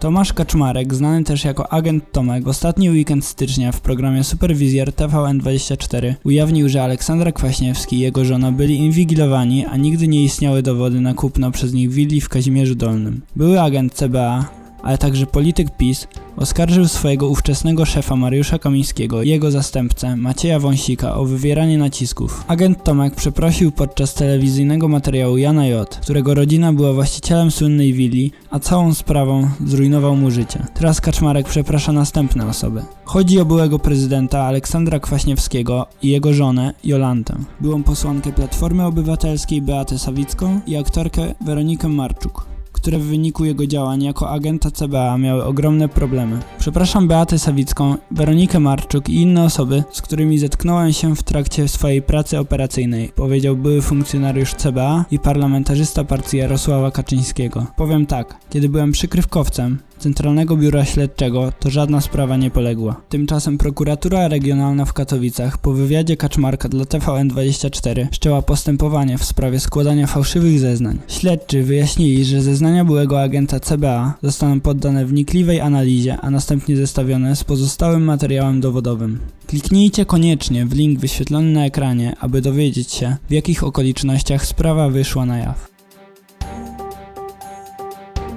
Tomasz Kaczmarek, znany też jako agent Tomek, w ostatni weekend stycznia w programie Superwizjer TVN24 ujawnił, że Aleksandra Kwaśniewski i jego żona byli inwigilowani, a nigdy nie istniały dowody na kupno przez nich willi w Kazimierzu Dolnym. Były agent CBA, ale także polityk PiS oskarżył swojego ówczesnego szefa Mariusza Kamińskiego i jego zastępcę Macieja Wąsika o wywieranie nacisków. Agent Tomek przeprosił podczas telewizyjnego materiału Jana J., którego rodzina była właścicielem słynnej willi, a całą sprawą zrujnował mu życie. Teraz Kaczmarek przeprasza następne osoby. Chodzi o byłego prezydenta Aleksandra Kwaśniewskiego i jego żonę Jolantę, byłą posłankę Platformy Obywatelskiej Beatę Sawicką i aktorkę Weronikę Marczuk które w wyniku jego działań jako agenta CBA miały ogromne problemy. Przepraszam Beatę Sawicką, Weronikę Marczuk i inne osoby, z którymi zetknąłem się w trakcie swojej pracy operacyjnej, powiedział były funkcjonariusz CBA i parlamentarzysta partii Jarosława Kaczyńskiego. Powiem tak, kiedy byłem przykrywkowcem, Centralnego Biura Śledczego to żadna sprawa nie poległa. Tymczasem prokuratura regionalna w Katowicach po wywiadzie Kaczmarka dla TVN24 wszczęła postępowanie w sprawie składania fałszywych zeznań. Śledczy wyjaśnili, że zeznania byłego agenta CBA zostaną poddane wnikliwej analizie, a następnie zestawione z pozostałym materiałem dowodowym. Kliknijcie koniecznie w link wyświetlony na ekranie, aby dowiedzieć się, w jakich okolicznościach sprawa wyszła na jaw.